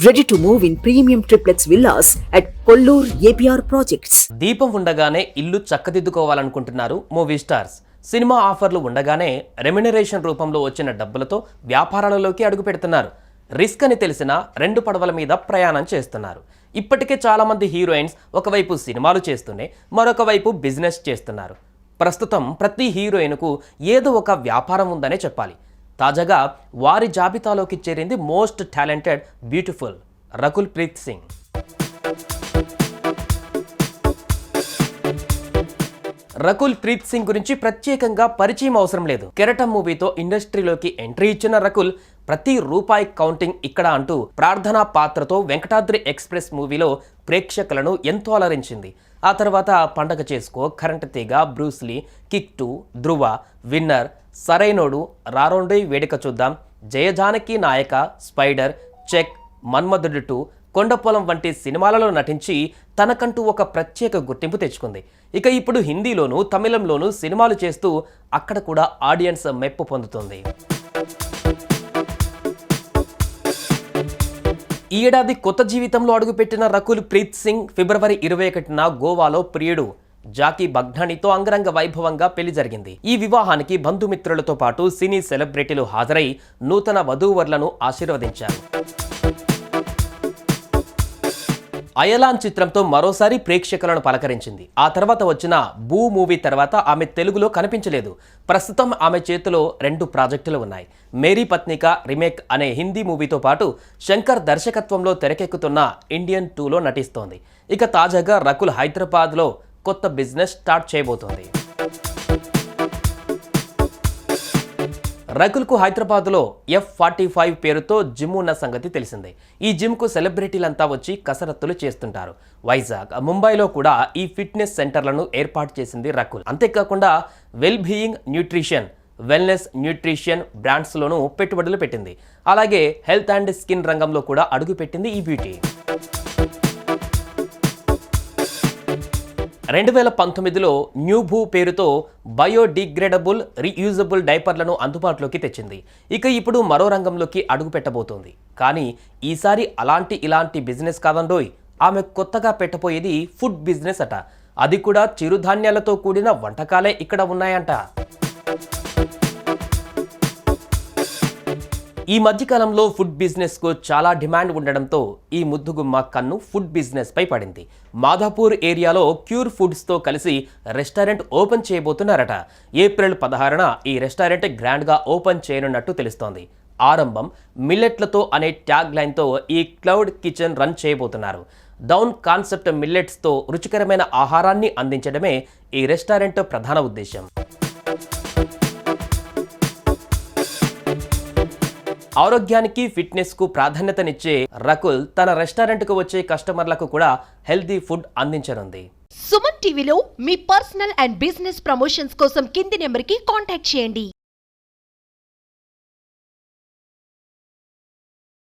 Ready to move in premium triplex villas at Kollur APR projects దీపం ఉండగానే ఇల్లు చక్కదిద్దుకోవాలనుకుంటున్నారు movie stars. Cinema ఆఫర్లు ఉండగానే రెమ్యునరేషన్ రూపంలో వచ్చిన డబ్బులతో వ్యాపారాలలోకి అడుగు పెడుతున్నారు. రిస్క్ అని తెలిసిన రెండు పడవల మీద ప్రయాణం చేస్తున్నారు. ఇప్పటికే చాలామంది హీరోయిన్స్ ఒకవైపు సినిమాలు చేస్తూనే మరొక వైపు బిజినెస్ చేస్తున్నారు. ప్రస్తుతం ప్రతి హీరోయిన్కు ఏదో ఒక వ్యాపారం ఉందనే చెప్పాలి. తాజాగా వారి జాబితాలోకి చేరింది most talented beautiful Rakul Preet Singh. Rakul Preet Singh గురించి ప్రత్యేకంగా పరిచయం అవసరం లేదు. కెరటం మూవీతో ఇండస్ట్రీలోకి ఎంట్రీ ఇచ్చిన రకుల్ ప్రతి రూపాయి కౌంటింగ్ ఇక్కడ అంటూ ప్రార్థనా పాత్రతో వెంకటాద్రి ఎక్స్ప్రెస్ మూవీలో ప్రేక్షకులను ఎంతో అలరించింది. ఆ తర్వాత పండగ చేసుకో కరెంట్ తీగ Bruce Lee kick two Dhruva winner Sarainodu Rarandoi Veduka Chuddam. Jaya Janaki Nayaka spider check Manmadhudu two Kondapolam వంటి సినిమాలలో నటించి తనకంటూ ఒక ప్రత్యేక గుర్తింపు తెచ్చుకుంది. ఇక ఇప్పుడు హిందీలోనూ తమిళంలోనూ సినిమాలు చేస్తూ అక్కడ కూడా ఆడియన్స్ మెప్పు పొందుతుంది. ఈ ఏడాది కొత్త జీవితంలో అడుగుపెట్టిన రకుల్ ప్రీత్ సింగ్ ఫిబ్రవరి ఇరవై ఒకటిన గోవాలో ప్రియుడు జాకీ బగ్నానితో అంగరంగ వైభవంగా పెళ్ళి జరిగింది. ఈ వివాహానికి బంధుమిత్రులతో పాటు సినీ సెలబ్రిటీలు హాజరై నూతన వధూవరులను ఆశీర్వదించారు. అయలాన్ చిత్రంతో మరోసారి ప్రేక్షకులను పలకరించింది. ఆ తర్వాత వచ్చిన భూ మూవీ తర్వాత ఆమె తెలుగులో కనిపించలేదు. ప్రస్తుతం ఆమె చేతిలో రెండు ప్రాజెక్టులు ఉన్నాయి. మేరీ పత్నిక రిమేక్ అనే హిందీ మూవీతో పాటు శంకర్ దర్శకత్వంలో తెరకెక్కుతున్న ఇండియన్ టూలో నటిస్తోంది. ఇక తాజాగా రకుల్ హైదరాబాద్లో కొత్త బిజినెస్ స్టార్ట్ చేయబోతోంది. రకుల్కు హైదరాబాద్లో ఎఫ్ ఫార్టీ ఫైవ్ పేరుతో జిమ్ ఉన్న సంగతి తెలిసిందే. ఈ జిమ్కు సెలబ్రిటీలంతా వచ్చి కసరత్తులు చేస్తుంటారు. వైజాగ్ ముంబైలో కూడా ఈ ఫిట్నెస్ సెంటర్లను ఏర్పాటు చేసింది రకుల్. అంతేకాకుండా well being nutrition wellness nutrition బ్రాండ్స్లోనూ పెట్టుబడులు పెట్టింది. అలాగే హెల్త్ అండ్ స్కిన్ రంగంలో కూడా అడుగుపెట్టింది ఈ బ్యూటీ. రెండు వేల పంతొమ్మిదిలో న్యూభూ పేరుతో బయోడిగ్రేడబుల్ రీయూజబుల్ డైపర్లను అందుబాటులోకి తెచ్చింది. ఇక ఇప్పుడు మరో రంగంలోకి అడుగు పెట్టబోతోంది. కానీ ఈసారి అలాంటి ఇలాంటి బిజినెస్ కాదండోయ్ ఆమె కొత్తగా పెట్టబోయేది ఫుడ్ బిజినెస్ అట. అది కూడా చిరుధాన్యాలతో కూడిన వంటకాలే ఇక్కడ ఉన్నాయంట. ఈ మధ్యకాలంలో ఫుడ్ బిజినెస్కు చాలా డిమాండ్ ఉండడంతో ఈ ముద్దుగుమ్మ కన్ను ఫుడ్ బిజినెస్ పై పడింది. మాధాపూర్ ఏరియాలో క్యూర్ ఫుడ్స్తో కలిసి రెస్టారెంట్ ఓపెన్ చేయబోతున్నారట. ఏప్రిల్ పదహారున ఈ రెస్టారెంట్ గ్రాండ్గా ఓపెన్ చేయనున్నట్టు తెలుస్తోంది. ఆరంభం మిల్లెట్లతో అనే ట్యాగ్ లైన్తో ఈ క్లౌడ్ కిచెన్ రన్ చేయబోతున్నారు. డౌన్ కాన్సెప్ట్ మిల్లెట్స్తో రుచికరమైన ఆహారాన్ని అందించడమే ఈ రెస్టారెంట్ ప్రధాన ఉద్దేశం ఆరోగ్యానికి ఫిట్నెస్కు ప్రాధాన్యతనిచ్చే రకుల్ తన రెస్టారెంట్కు వచ్చే కస్టమర్లకు కూడా హెల్తీ ఫుడ్ అందించనుంది. సుమన్ టీవీలో మీ పర్సనల్ అండ్ బిజినెస్ ప్రమోషన్స్ కోసం కింది నెంబర్కి కాంటాక్ట్ చేయండి.